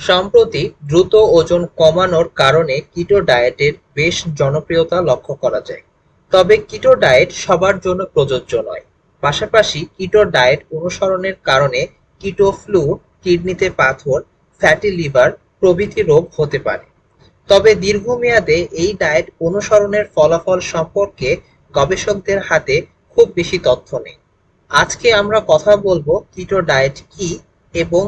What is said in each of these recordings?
সম্প্রতি দ্রুত ওজন কমানোর কারণে কিটো ডায়েটের বেশ জনপ্রিয়তা লক্ষ্য করা যায়। তবে কিটো ডায়েট সবার জন্য প্রযোজ্য নয়। পাশাপাশি কিটো ডায়েট অনুসরণের কারণে কিটো ফ্লু, কিডনিতে পাথর, ফ্যাটি লিভার প্রভৃতি রোগ হতে পারে। তবে দীর্ঘমেয়াদে এই ডায়েট অনুসরণের ফলাফল সম্পর্কে গবেষকদের হাতে খুব বেশি তথ্য নেই। আজকে আমরা কথা বলব কিটো ডায়েট কি এবং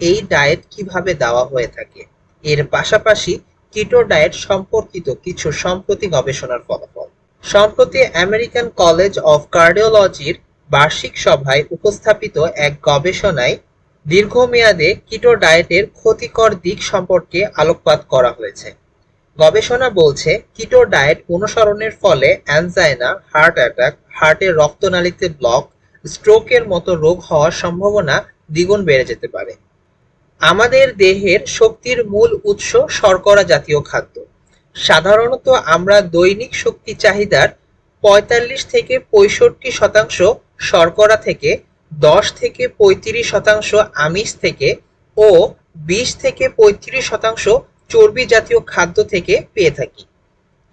এই ডায়েট কীভাবে দেওয়া হয়ে থাকে। এর পাশাপাশি কিটো ডায়েট সম্পর্কিত কিছু সম্প্রতি গবেষণার ফলাফল। সম্প্রতি আমেরিকান কলেজ অফ কার্ডিওলজির বার্ষিক সভায় উপস্থাপিত এক গবেষণায় দীর্ঘমেয়াদে কিটো ডায়েটের ক্ষতিকর দিক সম্পর্কে আলোকপাত করা হয়েছে। গবেষণা বলছে কিটো ডায়েট অনুসরণের ফলে অ্যানজাইনা হার্ট অ্যাটাক হার্টের রক্তনালীতে ব্লক স্ট্রোকের মতো রোগ হওয়ার সম্ভাবনা দ্বিগুণ বেড়ে যেতে পারে। আমাদের দেহের শক্তির মূল উৎস শর্করা জাতীয় খাদ্য। সাধারণত আমরা দৈনিক শক্তি চাহিদার পঁয়তাল্লিশ থেকে পঁয়ষট্টি শতাংশ শর্করা থেকে দশ থেকে পঁয়ত্রিশ শতাংশ আমিষ থেকে ও বিশ থেকে পঁয়ত্রিশ শতাংশ চর্বি জাতীয় খাদ্য থেকে পেয়ে থাকি।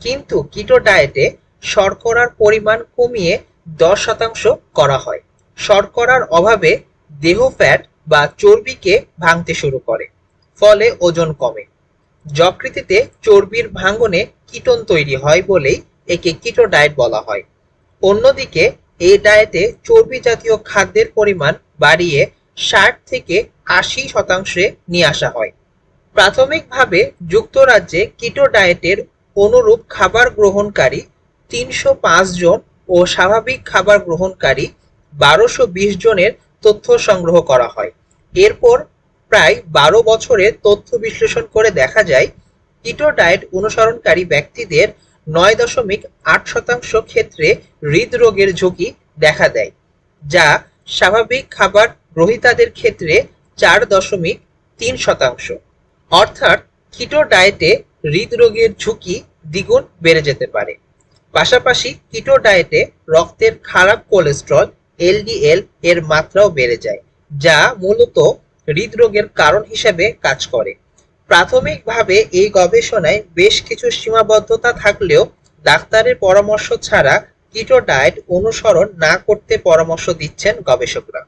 কিন্তু কিটো ডায়েটে শর্করার পরিমাণ কমিয়ে দশ শতাংশ করা হয়। শর্করার অভাবে দেহ ফ্যাট বা চর্বিকে ভাঙতে শুরু করে, ফলে ওজন কমে। যকৃতিতে চর্বির ভাঙনে কিটোন তৈরি হয় বলেই একে কিটো ডায়েট বলা হয়। অন্যদিকে এই ডায়েটে চর্বি জাতীয় খাদ্যের পরিমাণ বাড়িয়ে ষাট থেকে আশি শতাংশে নিয়ে আসা হয়। প্রাথমিকভাবে যুক্তরাজ্যে কিটো ডায়েটের অনুরূপ খাবার গ্রহণকারী তিনশো পাঁচ জন ও স্বাভাবিক খাবার গ্রহণকারী বারোশো জনের তথ্য সংগ্রহ করা হয়। এরপর প্রায় বারো বছরের তথ্য বিশ্লেষণ করে দেখা যায় কিটো ডায়েট অনুসরণকারী ব্যক্তিদের নয় দশমিক আট শতাংশ ক্ষেত্রে হৃদরোগের ঝুঁকি দেখা দেয়, যা স্বাভাবিক খাবার গ্রহীতাদের ক্ষেত্রে চার দশমিক তিন শতাংশ। অর্থাৎ কিটো ডায়েটে হৃদরোগের ঝুঁকি দ্বিগুণ বেড়ে যেতে পারে। পাশাপাশি কিটো ডায়েটে রক্তের খারাপ কোলেস্ট্রল এলডিএল এর মাত্রাও বেড়ে যায়, যা মূলত হৃদরোগের কারণ হিসেবে কাজ করে। প্রাথমিকভাবে এই গবেষণায় বেশ কিছু সীমাবদ্ধতা থাকলেও ডাক্তারের পরামর্শ ছাড়া কিটো ডায়েট অনুসরণ না করতে পরামর্শ দিচ্ছেন গবেষকরা।